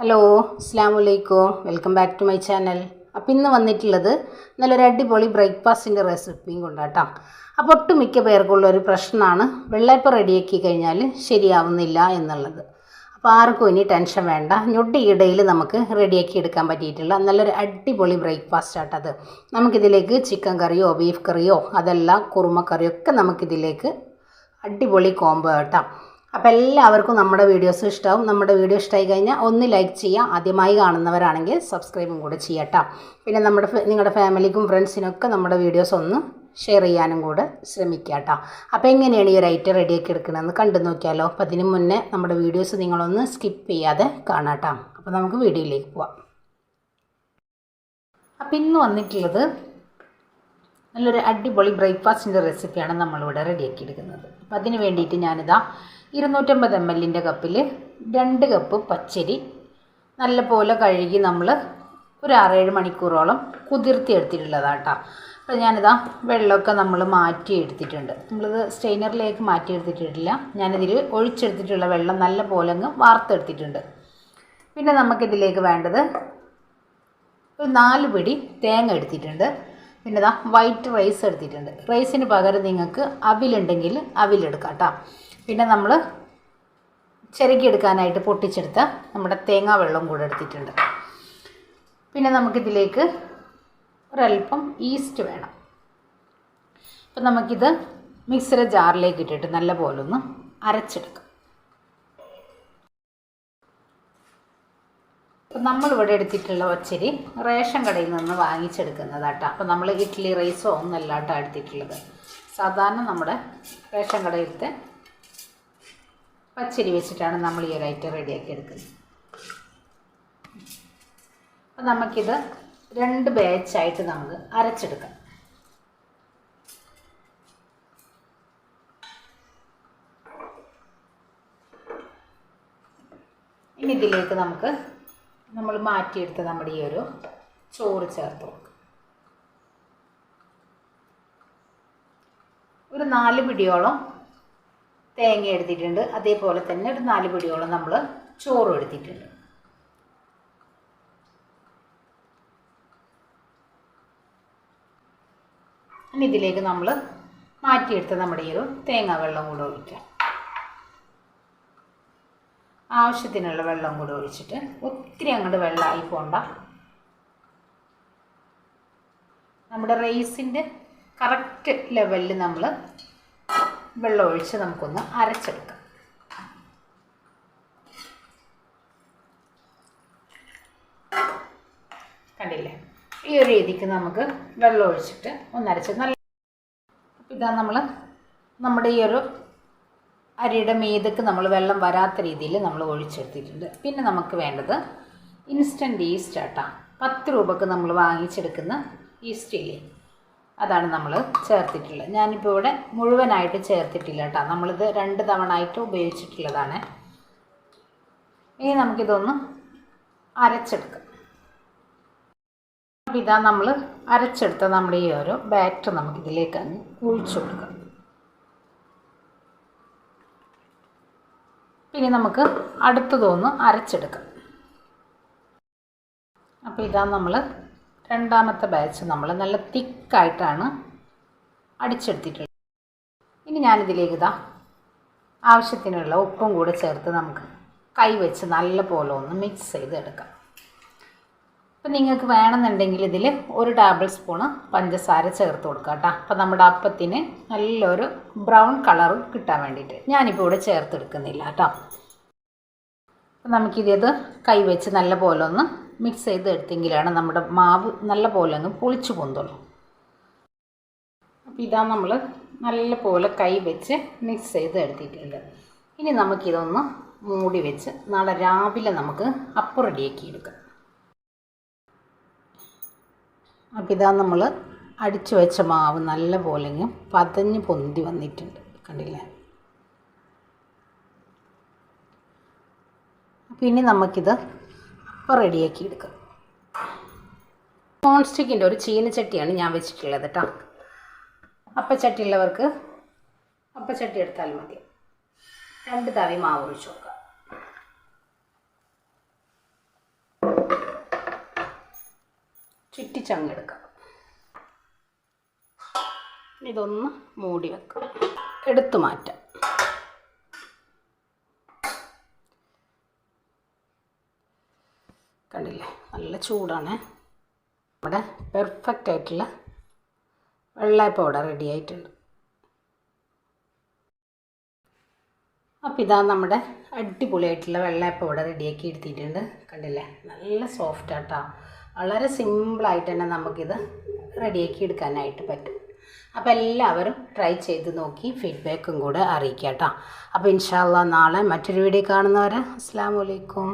Hello അസ്സാം വലൈക്കും welcome back to my channel അപ്പോൾ ഇന്ന് വന്നിട്ടുള്ളത് നല്ലൊരു അടിപൊളി ബ്രേക്ക്ഫാസ്റ്റിന്റെ റെസിപ്പിയും കൊണ്ടാട്ടോ. അപ്പോൾ ഒട്ടുമിക്ക പേർക്കുള്ള ഒരു പ്രശ്നമാണ് വെള്ളയപ്പം റെഡിയാക്കി കഴിഞ്ഞാൽ ശരിയാവുന്നില്ല എന്നുള്ളത്. അപ്പോൾ ആർക്കും ഇനി ടെൻഷൻ വേണ്ട. ഞൊട്ടിയിടയിൽ നമുക്ക് റെഡിയാക്കി എടുക്കാൻ പറ്റിയിട്ടുള്ള നല്ലൊരു അടിപൊളി ബ്രേക്ക്ഫാസ്റ്റ് ആട്ടത് നമുക്കിതിലേക്ക് ചിക്കൻ കറിയോ ബീഫ് കറിയോ അതല്ല കുറുമക്കറിയോ ഒക്കെ നമുക്കിതിലേക്ക് അടിപൊളി കോംബോ കേട്ടോ അപ്പോൾ എല്ലാവർക്കും നമ്മുടെ വീഡിയോസ് ഇഷ്ടമാവും നമ്മുടെ വീഡിയോ ഇഷ്ടമായി കഴിഞ്ഞാൽ ഒന്ന് ലൈക്ക് ചെയ്യുക. ആദ്യമായി കാണുന്നവരാണെങ്കിൽ സബ്സ്ക്രൈബും കൂടെ ചെയ്യട്ടോ. പിന്നെ നമ്മുടെ നിങ്ങളുടെ ഫാമിലിക്കും ഫ്രണ്ട്സിനൊക്കെ നമ്മുടെ വീഡിയോസ് ഒന്ന് ഷെയർ ചെയ്യാനും കൂടെ ശ്രമിക്കുക കേട്ടോ അപ്പോൾ എങ്ങനെയാണ് ഈ ഐറ്റം റെഡിയാക്കി എടുക്കണമെന്ന് കണ്ടു നോക്കിയാലോ? അപ്പോൾ അതിന് മുന്നേ നമ്മുടെ വീഡിയോസ് നിങ്ങളൊന്ന് സ്കിപ്പ് ചെയ്യാതെ കാണാം കേട്ടോ അപ്പോൾ നമുക്ക് വീഡിയോയിലേക്ക് പോവാം. അപ്പം ഇന്ന് വന്നിട്ടുള്ളത് നല്ലൊരു അടിപൊളി ബ്രേക്ക്ഫാസ്റ്റിന്റെ റെസിപ്പിയാണ് നമ്മളിവിടെ റെഡിയാക്കി എടുക്കുന്നത് അപ്പം അതിന് വേണ്ടിയിട്ട് ഞാനിതാ ഇരുന്നൂറ്റമ്പത് എം എല്ലിന്റെ കപ്പിൽ രണ്ട് കപ്പ് പച്ചരി നല്ലപോലെ കഴുകി നമ്മൾ ഒരു ആറേഴ് മണിക്കൂറോളം കുതിർത്തി എടുത്തിട്ടുള്ളതാണ് കേട്ടോ അപ്പോൾ ഞാനിതാ വെള്ളമൊക്കെ നമ്മൾ മാറ്റി എടുത്തിട്ടുണ്ട്. നമ്മളിത് സ്റ്റെയിനറിലേക്ക് മാറ്റി എടുത്തിട്ടില്ല ഞാനിതിൽ ഒഴിച്ചെടുത്തിട്ടുള്ള വെള്ളം നല്ല പോലെ അങ്ങ് വാർത്തെടുത്തിട്ടുണ്ട്. പിന്നെ നമുക്കിതിലേക്ക് വേണ്ടത് ഒരു നാല് പിടി തേങ്ങ എടുത്തിട്ടുണ്ട്. പിന്നെ ഇതാ വൈറ്റ് റൈസ് എടുത്തിട്ടുണ്ട്. റൈസിന് പകരം നിങ്ങൾക്ക് അവിലുണ്ടെങ്കിൽ അവിലെടുക്കാം കേട്ടോ പിന്നെ നമ്മൾ ചിരകിയെടുക്കാനായിട്ട് പൊട്ടിച്ചെടുത്ത നമ്മുടെ തേങ്ങാ വെള്ളം കൂടെ എടുത്തിട്ടുണ്ട്. പിന്നെ നമുക്കിതിലേക്ക് ഒരല്പം ഈസ്റ്റ് വേണം. അപ്പം നമുക്കിത് മിക്സിയുടെ ജാറിലേക്ക് ഇട്ടിട്ട് നല്ല ഒന്ന് അരച്ചെടുക്കാം. അപ്പം നമ്മളിവിടെ എടുത്തിട്ടുള്ള ഒച്ചരി റേഷൻ കടയിൽ നിന്ന് വാങ്ങിച്ചെടുക്കുന്നതാട്ടോ. അപ്പോൾ നമ്മൾ ഇഡ്ഡലി റൈസോ ഒന്നല്ല കേട്ടോ എടുത്തിട്ടുള്ളത്. സാധാരണ നമ്മുടെ റേഷൻ കടയിലത്തെ പച്ചരി വെച്ചിട്ടാണ് നമ്മൾ ഈ ഒരു ഐറ്റം റെഡിയാക്കി എടുക്കുന്നത്. അപ്പം നമുക്കിത് രണ്ട് ബാച്ചായിട്ട് നമുക്ക് അരച്ചെടുക്കാം. ഇനി ഇതിലേക്ക് നമുക്ക് നമ്മൾ മാറ്റിയെടുത്ത് നമ്മുടെ ഈ ഒരു ചോറ് ചേർത്ത് കൊടുക്കും. ഒരു നാല് പിടിയോളം തേങ്ങ എടുത്തിട്ടുണ്ട്. അതേപോലെ തന്നെ ഒരു നാല് പിടിയോളം നമ്മൾ ചോറും എടുത്തിട്ടുണ്ട്. ഇനി ഇതിലേക്ക് നമ്മൾ മാറ്റിയെടുത്ത നമ്മുടെ ഈ ഒരു തേങ്ങാ വെള്ളം കൂടെ ഒഴിക്കാം. ആവശ്യത്തിനുള്ള വെള്ളം കൂടി ഒഴിച്ചിട്ട് ഒത്തിരി അങ്ങോട്ട് വെള്ളമായി പോണ്ട. നമ്മുടെ റൈസിന്റെ കറക്റ്റ് ലെവലിൽ നമ്മൾ വെള്ളം ഒഴിച്ച് നമുക്കൊന്ന് അരച്ചെടുക്കാം. കണ്ടില്ലേ? ഈ ഒരു രീതിക്ക് നമുക്ക് വെള്ളം ഒഴിച്ചിട്ട് ഒന്നരച്ച് നല്ല ഇതാ നമ്മൾ നമ്മുടെ ഈ ഒരു അരിയുടെ മീതക്ക് നമ്മൾ വെള്ളം വരാത്ത രീതിയിൽ നമ്മൾ ഒഴിച്ചെടുത്തിട്ടുണ്ട്. പിന്നെ നമുക്ക് വേണ്ടത് ഇൻസ്റ്റന്റ് ഈസ്റ്റ് ആട്ടാ. പത്ത് രൂപക്ക് നമ്മൾ വാങ്ങിച്ചെടുക്കുന്ന ഈസ്റ്റ് ഇല്ലേ? അതാണ് നമ്മൾ ചേർത്തിട്ടുള്ളത്. ഞാനിപ്പോൾ ഇവിടെ മുഴുവനായിട്ട് ചേർത്തിട്ടില്ല കേട്ടോ നമ്മളിത് രണ്ട് തവണ ആയിട്ട് ഉപയോഗിച്ചിട്ടുള്ളതാണ്. ഇനി നമുക്കിതൊന്ന് അരച്ചെടുക്കാം. അപ്പോൾ ഇതാ നമ്മൾ അരച്ചെടുത്ത നമ്മുടെ ഈ ഒരു ബാറ്റർ നമുക്കിതിലേക്ക് അങ്ങ് ഒഴിച്ചു കൊടുക്കാം. പിന്നെ നമുക്ക് അടുത്തതൊന്ന് അരച്ചെടുക്കാം. അപ്പോൾ ഇതാ നമ്മൾ രണ്ടാമത്തെ ബാച്ച് നമ്മൾ നല്ല തിക്കായിട്ടാണ് അടിച്ചെടുത്തിട്ടുള്ളത്. ഇനി ഞാനിതിലേക്ക് ഇതാ ആവശ്യത്തിനുള്ള ഉപ്പും കൂടെ ചേർത്ത് നമുക്ക് കൈ വെച്ച് നല്ല പോലെ ഒന്ന് മിക്സ് ചെയ്ത് എടുക്കാം അപ്പം നിങ്ങൾക്ക് വേണമെന്നുണ്ടെങ്കിൽ ഇതിൽ ഒരു ടേബിൾ സ്പൂണ് പഞ്ചസാര ചേർത്ത് കൊടുക്കാം കേട്ടോ. അപ്പം നമ്മുടെ അപ്പത്തിന് നല്ലൊരു ബ്രൗൺ കളർ കിട്ടാൻ വേണ്ടിയിട്ട്. ഞാനിപ്പോൾ ഇവിടെ ചേർത്തെടുക്കുന്നില്ല കേട്ടോ. അപ്പം നമുക്കിത് കൈ വെച്ച് നല്ല പോലെ ഒന്ന് മിക്സ് ചെയ്ത് എടുത്തെങ്കിലാണ് നമ്മുടെ മാവ് നല്ല പോലെ ഒന്ന് പൊളിച്ചു പൊന്തുള്ളൂ അപ്പോൾ ഇതാ നമ്മൾ നല്ല പോലെ കൈ വെച്ച് മിക്സ് ചെയ്ത് എടുത്തിട്ടുണ്ട്. ഇനി നമുക്കിതൊന്ന് മൂടി വെച്ച് നാളെ രാവിലെ നമുക്ക് അപ്പം റെഡിയാക്കി എടുക്കാം. അപ്പോൾ ഇതാ നമ്മൾ അടിച്ചു വെച്ച മാവ് നല്ല പോലെ പതഞ്ഞ് പൊന്തി വന്നിട്ടുണ്ട്. കണ്ടില്ലേ? പിന്നെ നമുക്കിത് അപ്പം റെഡിയാക്കി എടുക്കാം. നോൺ സ്റ്റിക്കിന്റെ ഒരു ചീനച്ചട്ടിയാണ് ഞാൻ വെച്ചിട്ടുള്ളത് കേട്ടോ. അപ്പച്ചട്ടി ഉള്ളവർക്ക് അപ്പച്ചട്ടി എടുത്താൽ മതി. രണ്ട് തവി മാവ് ഒഴിച്ചു കൊടുക്കാം. ഇറ്റിച്ചങ്ങെടുക്കാം ഇതൊന്ന് മൂടി വെക്കാം. എടുത്തു മാറ്റാം. കണ്ടില്ലേ? നല്ല ചൂടാണ്. നമ്മുടെ പെർഫെക്റ്റ് ആയിട്ടുള്ള വെള്ളയപ്പം ഇവിടെ റെഡി ആയിട്ടുണ്ട്. അപ്പോൾ ഇതാ നമ്മുടെ അടിപൊളിയായിട്ടുള്ള വെള്ളയപ്പം ഇവിടെ റെഡിയാക്കി എടുത്തിട്ടുണ്ട്. കണ്ടില്ലേ? നല്ല സോഫ്റ്റ് ആട്ടോ. വളരെ സിമ്പിളായിട്ട് തന്നെ നമുക്കിത് റെഡിയാക്കി എടുക്കാനായിട്ട് പറ്റും. അപ്പോൾ എല്ലാവരും ട്രൈ ചെയ്ത് നോക്കി ഫീഡ്ബാക്കും കൂടെ അറിയിക്കാം കേട്ടോ അപ്പോൾ ഇൻഷാല്ല നാളെ മറ്റൊരു വീഡിയോ കാണുന്നവരെ അസ്സാം വലൈക്കും